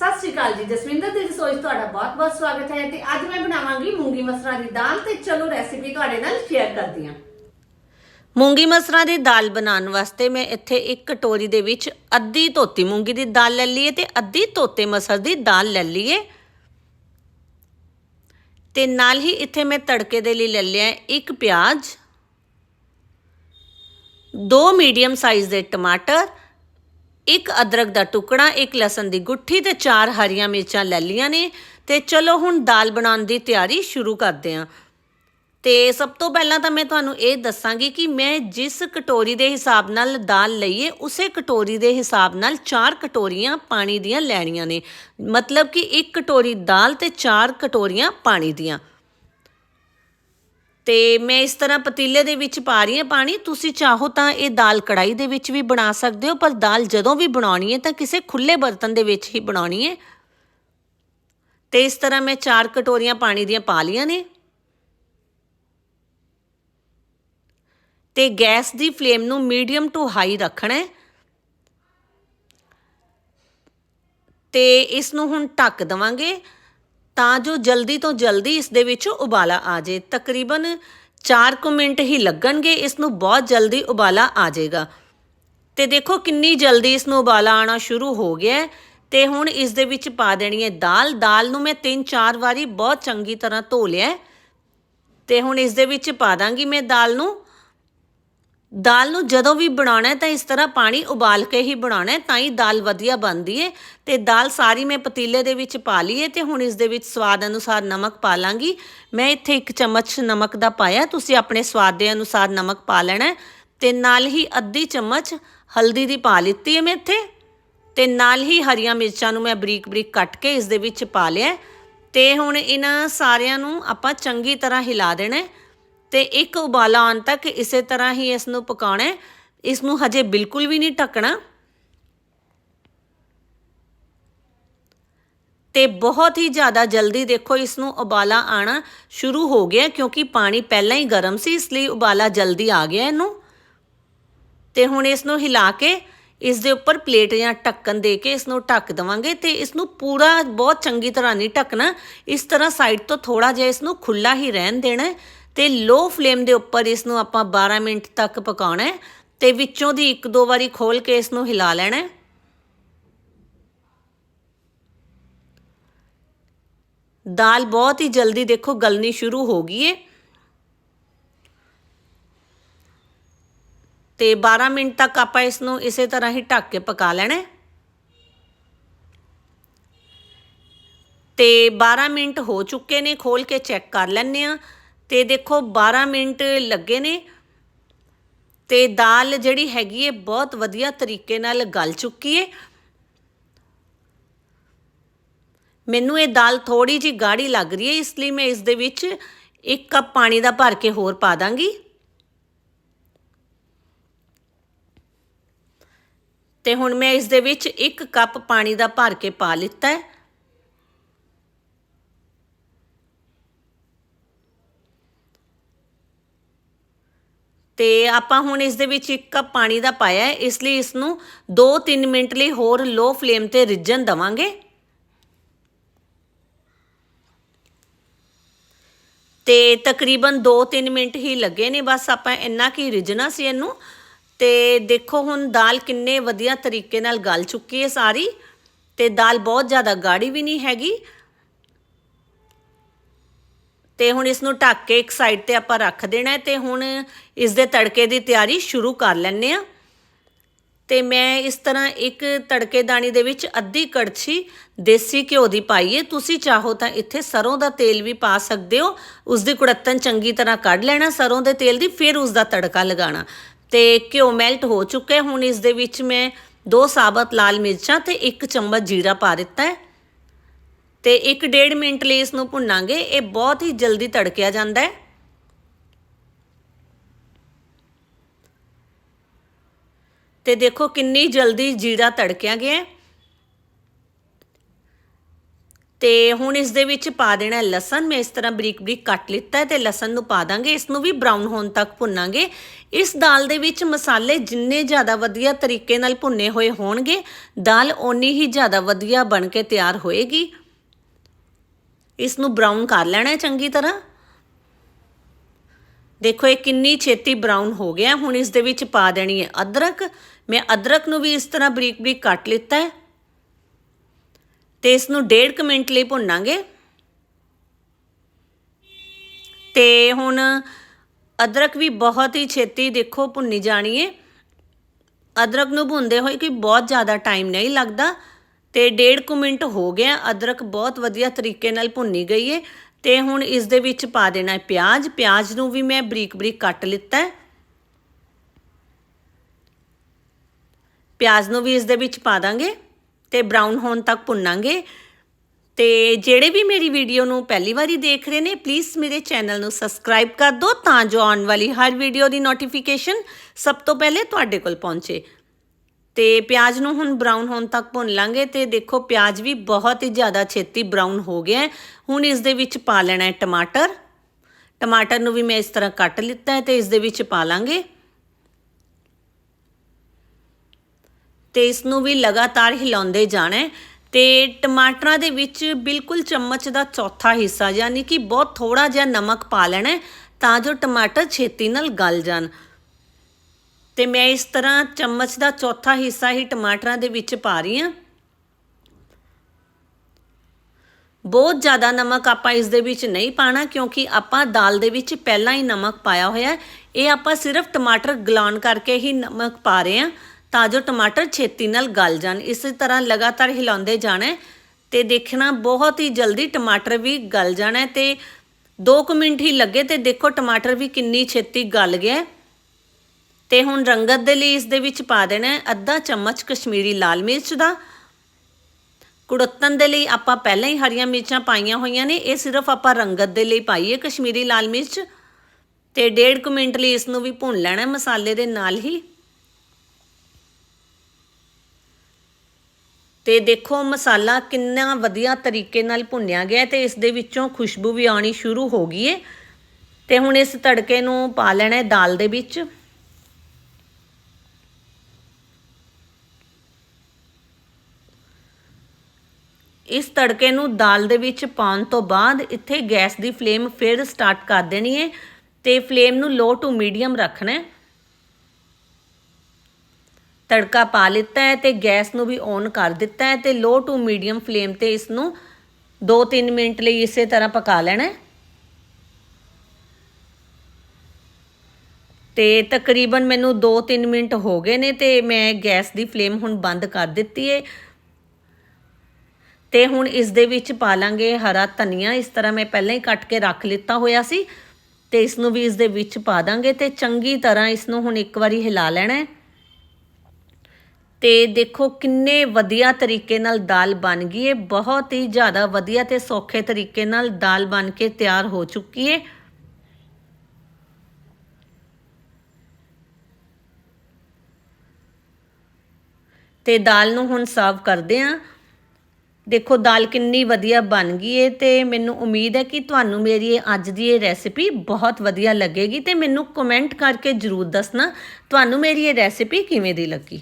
ਸਤਿ ਸ਼੍ਰੀ ਅਕਾਲ ਜੀ, ਜਸਵਿੰਦਰ ਦੀ ਰਸੋਈ 'ਚ ਤੁਹਾਡਾ ਬਹੁਤ-ਬਹੁਤ ਸਵਾਗਤ ਹੈ ਤੇ ਅੱਜ ਮੈਂ ਬਣਾਵਾਂਗੀ ਮੂੰਗੀ ਮਸਰਾਂ ਦੀ ਦਾਲ ਤੇ ਚਲੋ ਰੈਸਿਪੀ ਤੁਹਾਡੇ ਨਾਲ ਸ਼ੇਅਰ ਕਰਦੀ ਹਾਂ। ਮੂੰਗੀ ਮਸਰਾਂ ਦੀ ਦਾਲ ਬਣਾਉਣ ਵਾਸਤੇ ਮੈਂ ਇੱਥੇ ਇੱਕ ਕਟੋਰੀ ਦੇ ਵਿੱਚ ਅੱਧੀ ਧੋਤੀ ਮੂੰਗੀ ਦੀ ਦਾਲ ਲੈ ਲਈਏ ਤੇ ਅੱਧੀ ਧੋਤੇ ਮਸਰ ਦੀ ਦਾਲ ਲੈ ਲਈਏ ਤੇ ਨਾਲ ਹੀ ਇੱਥੇ ਮੈਂ ਤੜਕੇ ਦੇ ਲਈ ਲੈ ਲਿਆ ਇੱਕ ਪਿਆਜ਼, ਦੋ ਮੀਡੀਅਮ ਸਾਈਜ਼ ਦੇ ਟਮਾਟਰ ਇੱਕ ਅਦਰਕ ਦਾ ਟੁਕੜਾ, ਇੱਕ ਲਸਣ ਦੀ ਗੁੱਠੀ ਤੇ ਚਾਰ ਹਰੀਆਂ ਮਿਰਚਾਂ ਲੈ ਲਈਆਂ ਨੇ ਤੇ ਚਲੋ ਹੁਣ ਦਾਲ ਬਣਾਉਣ ਦੀ ਤਿਆਰੀ ਸ਼ੁਰੂ ਕਰਦੇ ਹਾਂ। ਤੇ ਸਭ ਤੋਂ ਪਹਿਲਾਂ ਤਾਂ ਮੈਂ ਤੁਹਾਨੂੰ ਇਹ ਦੱਸਾਂਗੀ ਕਿ ਮੈਂ ਜਿਸ ਕਟੋਰੀ ਦੇ ਹਿਸਾਬ ਨਾਲ ਦਾਲ ਲਈਏ ਉਸੇ ਕਟੋਰੀ ਦੇ ਹਿਸਾਬ ਨਾਲ ਚਾਰ ਕਟੋਰੀਆਂ ਪਾਣੀ ਦੀਆਂ ਲੈਣੀਆਂ ਨੇ। ਮਤਲਬ ਕਿ ਇੱਕ ਕਟੋਰੀ ਦਾਲ ਤੇ ਚਾਰ ਕਟੋਰੀਆਂ ਪਾਣੀ ਦੀਆਂ। ਤੇ ਮੈਂ ਇਸ ਤਰ੍ਹਾਂ ਪਤੀਲੇ ਦੇ ਵਿੱਚ ਪਾ ਰਹੀ ਹਾਂ ਪਾਣੀ। ਤੁਸੀਂ ਚਾਹੋ ਤਾਂ ਇਹ ਦਾਲ ਕੜਾਈ ਦੇ ਵਿੱਚ ਵੀ ਬਣਾ ਸਕਦੇ ਹੋ, ਪਰ ਦਾਲ ਜਦੋਂ ਵੀ ਬਣਾਉਣੀ ਹੈ ਤਾਂ ਕਿਸੇ ਖੁੱਲੇ ਬਰਤਨ ਦੇ ਵਿੱਚ ਹੀ ਬਣਾਉਣੀ ਹੈ। ਤੇ ਇਸ ਤਰ੍ਹਾਂ ਮੈਂ ਚਾਰ ਕਟੋਰੀਆਂ ਪਾਣੀ ਦੀਆਂ ਪਾ ਲੀਆਂ ਨੇ। ਤੇ ਗੈਸ ਦੀ ਫਲੇਮ ਨੂੰ ਮੀਡੀਅਮ ਟੂ ਹਾਈ ਰੱਖਣਾ ਹੈ। ਤੇ ਇਸ ਨੂੰ ਹੁਣ ਢੱਕ ਦਵਾਂਗੇ। ਤਾਂ ਜੋ ਜਲਦੀ ਤੋਂ ਜਲਦੀ ਇਸ ਦੇ ਵਿੱਚ ਉਬਾਲਾ ਆ ਜਾਏ ਤਕਰੀਬਨ 4 ਕੁ ਮਿੰਟ ਹੀ ਲੱਗਣਗੇ, ਇਸ ਨੂੰ ਬਹੁਤ ਜਲਦੀ ਉਬਾਲਾ ਆ ਜਾਏਗਾ। ਤੇ ਦੇਖੋ ਕਿੰਨੀ ਜਲਦੀ ਇਸ ਨੂੰ ਉਬਾਲਾ ਆਣਾ ਸ਼ੁਰੂ ਹੋ ਗਿਆ ਹੈ। ਤੇ ਹੁਣ ਇਸ ਦੇ ਵਿੱਚ ਪਾ ਦੇਣੀ ਹੈ ਦਾਲ। ਦਾਲ ਨੂੰ ਮੈਂ 3-4 ਵਾਰੀ ਬਹੁਤ ਚੰਗੀ ਤਰ੍ਹਾਂ ਧੋ ਲਿਆ ਹੈ। ਤੇ ਹੁਣ ਇਸ ਦੇ ਵਿੱਚ ਪਾ ਦਾਂਗੀ ਮੈਂ ਦਾਲ ਨੂੰ। ਦਾਲ ਨੂੰ ਜਦੋਂ ਵੀ ਬਣਾਉਣਾ ਤਾਂ ਇਸ ਤਰ੍ਹਾਂ ਪਾਣੀ ਉਬਾਲ ਕੇ ਹੀ ਬਣਾਉਣਾ ਤਾਂ ਹੀ ਦਾਲ ਵਧੀਆ ਬਣਦੀ ਹੈ। ਤੇ ਦਾਲ ਸਾਰੀ ਮੈਂ ਪਤੀਲੇ ਦੇ ਵਿੱਚ ਪਾ ਲਈਏ ਹੈ ਤੇ ਹੁਣ ਇਸ ਦੇ ਵਿੱਚ ਸਵਾਦ ਅਨੁਸਾਰ ਨਮਕ ਪਾ ਲਾਂਗੀ। ਮੈਂ ਇੱਥੇ ਇੱਕ ਚਮਚ ਨਮਕ ਦਾ ਪਾਇਆ, ਤੁਸੀਂ ਆਪਣੇ ਸਵਾਦ ਦੇ ਅਨੁਸਾਰ ਨਮਕ ਪਾ ਲੈਣਾ ਹੈ ਤੇ ਨਾਲ ਹੀ ਅੱਧੀ ਚਮਚ ਹਲਦੀ ਦੀ ਪਾ ਲਿੱਤੀ ਹੈ ਮੈਂ ਇੱਥੇ। ਤੇ ਨਾਲ ਹੀ ਹਰੀਆਂ ਮਿਰਚਾਂ ਨੂੰ ਮੈਂ ਬਰੀਕ ਬਰੀਕ ਕੱਟ ਕੇ ਇਸ ਦੇ ਵਿੱਚ ਪਾ ਲਿਆ ਤੇ ਹੁਣ ਇਹਨਾਂ ਸਾਰਿਆਂ ਨੂੰ ਆਪਾਂ ਚੰਗੀ ਤਰ੍ਹਾਂ ਹਿਲਾ ਦੇਣਾ ਤੇ ਇੱਕ ਉਬਾਲਾ ਆਉਣ ਤੱਕ ਇਸੇ ਤਰ੍ਹਾਂ ਹੀ ਇਸ ਨੂੰ ਪਕਾਉਣਾ ਇਸ ਨੂੰ ਹਜੇ ਬਿਲਕੁਲ ਵੀ ਨਹੀਂ ਢੱਕਣਾ। ਤੇ ਬਹੁਤ ਹੀ ਜ਼ਿਆਦਾ ਜਲਦੀ ਦੇਖੋ ਇਸ ਨੂੰ ਉਬਾਲਾ ਆਣਾ ਸ਼ੁਰੂ ਹੋ ਗਿਆ ਕਿਉਂਕਿ ਪਾਣੀ ਪਹਿਲਾਂ ਹੀ ਗਰਮ ਸੀ, ਇਸ ਲਈ ਉਬਾਲਾ ਜਲਦੀ ਆ ਗਿਆ ਇਹਨੂੰ। ਤੇ ਹੁਣ ਇਸ ਨੂੰ ਹਿਲਾ ਕੇ ਇਸ ਦੇ ਉੱਪਰ ਪਲੇਟ ਜਾਂ ਢੱਕਣ ਦੇ ਕੇ ਇਸ ਨੂੰ ਢੱਕ ਦਵਾਂਗੇ ਤੇ ਇਸ ਨੂੰ ਪੂਰਾ ਬਹੁਤ ਚੰਗੀ ਤਰ੍ਹਾਂ ਨਹੀਂ ਢੱਕਣਾ। ਇਸ ਤਰ੍ਹਾਂ ਸਾਈਡ ਤੋਂ ਥੋੜਾ ਜਿਹਾ ਇਸ ਨੂੰ ਖੁੱਲਾ ਹੀ ਰਹਿਣ ਦੇਣਾ ਤੇ ਲੋ ਫਲੇਮ ਦੇ ਉੱਪਰ ਇਸ ਨੂੰ ਆਪਾਂ 12 ਮਿੰਟ ਤੱਕ ਪਕਾਉਣਾ ਹੈ ਤੇ ਵਿੱਚੋਂ ਦੀ ਇੱਕ ਦੋ ਵਾਰੀ ਖੋਲ ਕੇ ਇਸ ਨੂੰ ਹਿਲਾ ਲੈਣਾ ਹੈ। ਦਾਲ ਬਹੁਤ ਹੀ ਜਲਦੀ ਦੇਖੋ ਗਲਣੀ ਸ਼ੁਰੂ ਹੋ ਗਈ ਹੈ ਤੇ 12 ਮਿੰਟ ਤੱਕ ਆਪਾਂ ਇਸ ਨੂੰ ਇਸੇ ਤਰ੍ਹਾਂ ਹੀ ਢੱਕ ਕੇ ਪਕਾ ਲੈਣਾ ਹੈ। ਤੇ 12 ਮਿੰਟ ਹੋ ਚੁੱਕੇ ਨੇ, ਖੋਲ ਕੇ ਚੈੱਕ ਕਰ ਲੈਣੇ ਆ ਤੇ ਦੇਖੋ 12 ਮਿੰਟ ਲੱਗੇ ਨੇ ਤੇ ਦਾਲ ਜਿਹੜੀ ਹੈਗੀ ਹੈ ਬਹੁਤ ਵਧੀਆ ਤਰੀਕੇ ਨਾਲ ਗਲ ਚੁੱਕੀ ਹੈ ਮੈਨੂੰ ਇਹ ਦਾਲ ਥੋੜੀ ਜੀ ਗਾੜੀ ਲੱਗ ਰਹੀ ਹੈ ਇਸ ਲਈ ਮੈਂ ਇਸ ਦੇ ਵਿੱਚ ਇੱਕ ਕੱਪ ਪਾਣੀ ਦਾ ਭਰ ਕੇ ਹੋਰ ਪਾ ਦਾਂਗੀ। ਤੇ ਹੁਣ ਮੈਂ ਇਸ ਦੇ ਵਿੱਚ 1 ਕੱਪ ਪਾਣੀ ਦਾ ਭਰ ਕੇ ਪਾ ਲਿੱਤਾ ਹੈ ਤੇ ਆਪਾਂ ਹੁਣ ਇਸ ਦੇ ਵਿੱਚ ਇੱਕ ਕੱਪ ਪਾਣੀ ਦਾ ਪਾਇਆ ਹੈ। ਇਸ ਲਈ ਇਸ ਨੂੰ 2-3 ਮਿੰਟ ਲਈ ਹੋਰ ਲੋ ਫਲੇਮ ਤੇ ਰਿੱਝਣ ਦਵਾਂਗੇ। ਤੇ ਤਕਰੀਬਨ 2-3 ਮਿੰਟ ਹੀ ਲੱਗੇ ਨੇ, ਬਸ ਆਪਾਂ ਇੰਨਾ ਕੀ ਰਿੱਝਣਾ ਸੀ ਇਹਨੂੰ। ਤੇ ਦੇਖੋ ਹੁਣ ਦਾਲ ਕਿੰਨੇ ਵਧੀਆ ਤਰੀਕੇ ਨਾਲ ਗਲ ਚੁੱਕੀ ਹੈ ਸਾਰੀ। ਤੇ ਦਾਲ ਬਹੁਤ ਜ਼ਿਆਦਾ ਗਾੜੀ ਵੀ ਨਹੀਂ ਹੈਗੀ। ਤੇ ਹੁਣ ਇਸ ਨੂੰ ਢੱਕ ਕੇ ਇੱਕ ਸਾਈਡ ਤੇ ਆਪਾਂ ਰੱਖ ਦੇਣਾ ਹੈ ਤੇ ਹੁਣ ਇਸ ਦੇ ਤੜਕੇ ਦੀ ਤਿਆਰੀ ਸ਼ੁਰੂ ਕਰ ਲੈਣੇ ਆ ਤੇ ਮੈਂ ਇਸ ਤਰ੍ਹਾਂ ਇੱਕ ਤੜਕੇ ਦਾਣੀ ਦੇ ਵਿੱਚ ਅੱਧੀ ਕੜਛੀ ਦੇਸੀ ਘਿਓ ਦੀ ਪਾਈਏ ਤੁਸੀਂ ਚਾਹੋ ਤਾਂ ਇੱਥੇ ਸਰੋਂ ਦਾ ਤੇਲ ਵੀ ਪਾ ਸਕਦੇ ਹੋ। ਉਸ ਦੀ ਕੁੜੱਤਨ ਚੰਗੀ ਤਰ੍ਹਾਂ ਕੱਢ ਲੈਣਾ ਸਰੋਂ ਦੇ ਤੇਲ ਦੀ, ਫਿਰ ਉਸ ਦਾ ਤੜਕਾ ਲਗਾਉਣਾ। ਤੇ ਘਿਓ ਮੈਲਟ ਹੋ ਚੁੱਕਾ ਹੈ। ਹੁਣ ਇਸ ਦੇ ਵਿੱਚ ਮੈਂ ਦੋ ਸਾਬਤ ਲਾਲ ਮਿਰਚਾਂ ਤੇ ਇੱਕ ਚਮਚ ਜੀਰਾ ਪਾ ਦਿੱਤਾ ਹੈ। ਤੇ 1.5 ਮਿੰਟ ਲਈ ਇਸ ਨੂੰ ਭੁੰਨਾਂਗੇ। ਇਹ ਬਹੁਤ ਹੀ ਜਲਦੀ ਤੜਕਿਆ ਜਾਂਦਾ ਹੈ। ਤੇ ਦੇਖੋ ਕਿੰਨੀ ਜਲਦੀ ਜੀਰਾ ਤੜਕਿਆ ਗਿਆ ਹੈ। ਤੇ ਹੁਣ ਇਸ ਦੇ ਵਿੱਚ ਪਾ ਦੇਣਾ ਲਸਣ। ਮੈਂ ਇਸ ਤਰ੍ਹਾਂ ਬਰੀਕ ਬਰੀਕ ਕੱਟ ਲਿੱਤਾ ਹੈ ਤੇ ਲਸਣ ਨੂੰ ਪਾ ਦਾਂਗੇ। ਇਸ ਨੂੰ ਵੀ ਬਰਾਊਨ ਹੋਣ ਤੱਕ ਭੁੰਨਾਂਗੇ। ਇਸ ਦਾਲ ਦੇ ਵਿੱਚ ਮਸਾਲੇ ਜਿੰਨੇ ਜ਼ਿਆਦਾ ਵਧੀਆ ਤਰੀਕੇ ਨਾਲ ਭੁੰਨੇ ਹੋਏ ਹੋਣਗੇ, ਦਾਲ ਓਨੀ ਹੀ ਜ਼ਿਆਦਾ ਵਧੀਆ ਬਣ ਕੇ ਤਿਆਰ ਹੋਏਗੀ। ਇਸ ਨੂੰ ਬਰਾਊਨ ਕਰ ਲੈਣਾ ਚੰਗੀ ਤਰ੍ਹਾਂ। ਦੇਖੋ, ਇਹ ਕਿੰਨੀ ਛੇਤੀ ਬਰਾਊਨ ਹੋ ਗਿਆ। ਹੁਣ ਇਸ ਦੇ ਵਿੱਚ ਪਾ ਦੇਣੀ ਹੈ ਅਦਰਕ। ਮੈਂ ਅਦਰਕ ਨੂੰ ਵੀ ਇਸ ਤਰ੍ਹਾਂ ਬਰੀਕ ਬਰੀਕ ਕੱਟ ਲਿੱਤਾ ਹੈ। ਤੇ ਇਸ ਨੂੰ ਡੇਢ ਕੁ ਮਿੰਟ ਲਈ ਭੁੰਨਾਂਗੇ। ਤੇ ਹੁਣ ਅਦਰਕ ਵੀ ਬਹੁਤ ਹੀ ਛੇਤੀ ਦੇਖੋ ਭੁੰਨੀ ਜਾਣੀ ਹੈ। ਅਦਰਕ ਨੂੰ ਭੁੰਨਦੇ ਹੋਏ ਕੋਈ ਬਹੁਤ ਜ਼ਿਆਦਾ ਟਾਈਮ ਨਹੀਂ ਲੱਗਦਾ। ਤੇ ਡੇਢ ਕੁ ਮਿੰਟ ਹੋ ਗਿਆ, ਅਦਰਕ ਬਹੁਤ ਵਧੀਆ ਤਰੀਕੇ ਨਾਲ ਭੁੰਨੀ ਗਈ ਹੈ ਤੇ ਹੁਣ ਇਸ ਦੇ ਵਿੱਚ ਪਾ ਦੇਣਾ ਹੈ ਪਿਆਜ਼ ਪਿਆਜ਼ ਨੂੰ ਵੀ ਮੈਂ ਬਰੀਕ ਬਰੀਕ ਕੱਟ ਲਿੱਤਾ ਹੈ। ਪਿਆਜ਼ ਨੂੰ ਵੀ ਇਸ ਦੇ ਵਿੱਚ ਪਾ ਦਾਂਗੇ ਤੇ ਬਰਾਊਨ ਹੋਣ ਤੱਕ ਭੁੰਨਾਂਗੇ। ਤੇ ਜਿਹੜੇ ਵੀ ਮੇਰੀ ਵੀਡੀਓ ਨੂੰ ਪਹਿਲੀ ਵਾਰੀ ਦੇਖ ਰਹੇ ਨੇ ਪਲੀਜ਼ ਮੇਰੇ ਚੈਨਲ ਨੂੰ ਸਬਸਕ੍ਰਾਈਬ ਕਰ ਦਿਓ ਤਾਂ ਜੋ ਆਉਣ ਵਾਲੀ ਹਰ ਵੀਡੀਓ ਦੀ ਨੋਟੀਫਿਕੇਸ਼ਨ ਸਭ ਤੋਂ ਪਹਿਲੇ ਤੁਹਾਡੇ ਕੋਲ ਪਹੁੰਚੇ। ਤੇ ਪਿਆਜ਼ ਨੂੰ ਹੁਣ ਬਰਾਊਨ ਹੋਣ ਤੱਕ ਭੁੰਨ ਲਾਂਗੇ ਤੇ ਦੇਖੋ ਪਿਆਜ਼ ਵੀ ਬਹੁਤ ਹੀ ਜ਼ਿਆਦਾ ਛੇਤੀ ਬਰਾਊਨ ਹੋ ਗਿਆ ਹੁਣ ਇਸ ਦੇ ਵਿੱਚ ਪਾ ਲੈਣਾ ਹੈ ਟਮਾਟਰ। ਟਮਾਟਰ ਨੂੰ ਵੀ ਮੈਂ ਇਸ ਤਰ੍ਹਾਂ ਕੱਟ ਲਿੱਤਾ ਹੈ ਤੇ ਇਸ ਦੇ ਵਿੱਚ ਪਾ ਲਾਂਗੇ। ਤੇ ਇਸ ਨੂੰ ਵੀ ਲਗਾਤਾਰ ਹਿਲਾਉਂਦੇ ਜਾਣਾ ਹੈ ਤੇ ਟਮਾਟਰਾਂ ਦੇ ਵਿੱਚ ਬਿਲਕੁਲ ਚਮਚ ਦਾ ਚੌਥਾ ਹਿੱਸਾ, ਯਾਨੀ ਕਿ ਬਹੁਤ ਥੋੜਾ ਜਿਹਾ ਨਮਕ ਪਾ ਲੈਣਾ ਤਾਂ ਜੋ ਟਮਾਟਰ ਛੇਤੀ ਨਾਲ ਗਲ ਜਾਣ। ਤੇ ਮੈਂ ਇਸ ਤਰ੍ਹਾਂ ਚਮਚ ਦਾ ਚੌਥਾ ਹਿੱਸਾ ਹੀ ਟਮਾਟਰਾਂ ਦੇ ਵਿੱਚ ਪਾ ਰਹੀ ਹਾਂ। ਬਹੁਤ ਜ਼ਿਆਦਾ ਨਮਕ ਆਪਾਂ ਇਸ ਦੇ ਵਿੱਚ ਨਹੀਂ ਪਾਣਾ ਕਿਉਂਕਿ ਆਪਾਂ ਦਾਲ ਦੇ ਵਿੱਚ ਪਹਿਲਾਂ ਹੀ ਨਮਕ ਪਾਇਆ ਹੋਇਆ ਇਹ ਆਪਾਂ ਸਿਰਫ ਟਮਾਟਰ ਗਲਾਉਣ ਕਰਕੇ ਹੀ ਨਮਕ ਪਾ ਰਹੇ ਹਾਂ ਤਾਂ ਜੋ ਟਮਾਟਰ ਛੇਤੀ ਨਾਲ ਗਲ ਜਾਣ। ਇਸੇ ਤਰ੍ਹਾਂ ਲਗਾਤਾਰ ਹਿਲਾਉਂਦੇ ਜਾਣਾ ਹੈ ਤੇ ਦੇਖਣਾ ਬਹੁਤ ਹੀ ਜਲਦੀ ਟਮਾਟਰ ਵੀ ਗਲ ਜਾਣਾ ਹੈ ਤੇ 2 ਮਿੰਟ ਹੀ ਲੱਗੇ ਤੇ ਦੇਖੋ ਟਮਾਟਰ ਵੀ ਕਿੰਨੀ ਛੇਤੀ ਗਲ ਗਿਆ ਤੇ ਹੁਣ ਰੰਗਤ ਦੇ ਲਈ ਇਸ ਦੇ ਵਿੱਚ ਪਾ ਦੇਣਾ ਅੱਧਾ ਚਮਚ ਕਸ਼ਮੀਰੀ ਲਾਲ ਮਿਰਚ ਦਾ। ਕੁੜੱਤਨ ਦੇ ਲਈ ਆਪਾਂ ਪਹਿਲਾਂ ਹੀ ਹਰੀਆਂ ਮਿਰਚਾਂ ਪਾਈਆਂ ਹੋਈਆਂ ਨੇ। ਇਹ ਸਿਰਫ ਆਪਾਂ ਰੰਗਤ ਦੇ ਲਈ ਪਾਈਏ ਕਸ਼ਮੀਰੀ ਲਾਲ ਮਿਰਚ। ਤੇ ਡੇਢ ਕੁ ਮਿੰਟ ਲਈ ਇਸ ਨੂੰ ਵੀ ਭੁੰਨ ਲੈਣਾ ਮਸਾਲੇ ਦੇ ਨਾਲ ਹੀ। ਤੇ ਦੇਖੋ ਮਸਾਲਾ ਕਿੰਨਾ ਵਧੀਆ ਤਰੀਕੇ ਨਾਲ ਭੁੰਨਿਆ ਗਿਆ ਹੈ ਤੇ ਇਸ ਦੇ ਵਿੱਚੋਂ ਖੁਸ਼ਬੂ ਵੀ ਆਉਣੀ ਸ਼ੁਰੂ ਹੋ ਗਈ ਹੈ। ਤੇ ਹੁਣ ਇਸ ਤੜਕੇ ਨੂੰ ਪਾ ਲੈਣਾ ਦਾਲ ਦੇ ਵਿੱਚ। ਇਸ ਤੜਕੇ ਨੂੰ ਦਾਲ ਦੇ ਵਿੱਚ ਪਾਉਣ ਤੋਂ ਬਾਅਦ ਇੱਥੇ ਗੈਸ ਦੀ ਫਲੇਮ ਫਿਰ ਸਟਾਰਟ ਕਰ ਦੇਣੀ ਹੈ ਤੇ ਫਲੇਮ ਨੂੰ ਲੋ ਟੂ ਮੀਡੀਅਮ ਰੱਖਣਾ ਹੈ। ਤੜਕਾ ਪਾ ਲਿੱਤਾ ਹੈ ਤੇ ਗੈਸ ਨੂੰ ਵੀ ਔਨ ਕਰ ਦਿੱਤਾ ਹੈ ਤੇ ਲੋ ਟੂ ਮੀਡੀਅਮ ਫਲੇਮ ਤੇ ਇਸ ਨੂੰ 2-3 ਮਿੰਟ ਲਈ ਇਸੇ ਤਰ੍ਹਾਂ ਪਕਾ ਲੈਣਾ ਹੈ। ਤੇ ਤਕਰੀਬਨ ਮੈਨੂੰ 2-3 ਮਿੰਟ ਹੋ ਗਏ ਨੇ ਤੇ ਮੈਂ ਗੈਸ ਦੀ ਫਲੇਮ ਹੁਣ ਬੰਦ ਕਰ ਦਿੱਤੀ ਹੈ। ਤੇ ਹੁਣ ਇਸ ਦੇ ਵਿੱਚ ਪਾ ਲਾਂਗੇ ਹਰਾ ਧਨੀਆ। ਇਸ ਤਰ੍ਹਾਂ ਮੈਂ ਪਹਿਲਾਂ ਹੀ ਕੱਟ ਕੇ ਰੱਖ ਲਿੱਤਾ ਹੋਇਆ ਸੀ ਤੇ ਇਸ ਨੂੰ ਵੀ ਇਸ ਦੇ ਵਿੱਚ ਪਾ ਦਾਂਗੇ ਤੇ ਚੰਗੀ ਤਰ੍ਹਾਂ ਇਸ ਨੂੰ ਹੁਣ ਇੱਕ ਵਾਰੀ ਹਿਲਾ ਲੈਣਾ ਹੈ। ਤੇ ਦੇਖੋ ਕਿੰਨੇ ਵਧੀਆ ਤਰੀਕੇ ਨਾਲ ਦਾਲ ਬਣ ਗਈ ਹੈ। ਬਹੁਤ ਹੀ ਜ਼ਿਆਦਾ ਵਧੀਆ ਤੇ ਸੌਖੇ ਤਰੀਕੇ ਨਾਲ ਦਾਲ ਬਣ ਕੇ ਤਿਆਰ ਹੋ ਚੁੱਕੀ ਹੈ। ਤੇ ਦਾਲ ਨੂੰ ਹੁਣ ਸਰਵ ਕਰਦੇ ਆਂ ਦੇਖੋ, ਦਾਲ ਕਿੰਨੀ ਵਧੀਆ ਬਣ ਗਈ ਏ ਤੇ ਮੈਨੂੰ ਉਮੀਦ ਹੈ ਕਿ ਤੁਹਾਨੂੰ ਮੇਰੀ ਇਹ ਅੱਜ ਦੀ ਇਹ ਰੈਸਿਪੀ ਬਹੁਤ ਵਧੀਆ ਲੱਗੇਗੀ ਤੇ ਮੈਨੂੰ ਕਮੈਂਟ ਕਰਕੇ ਜਰੂਰ ਦੱਸਣਾ, ਤੁਹਾਨੂੰ ਮੇਰੀ ਇਹ ਰੈਸਿਪੀ ਕਿਵੇਂ ਦੀ ਲੱਗੀ।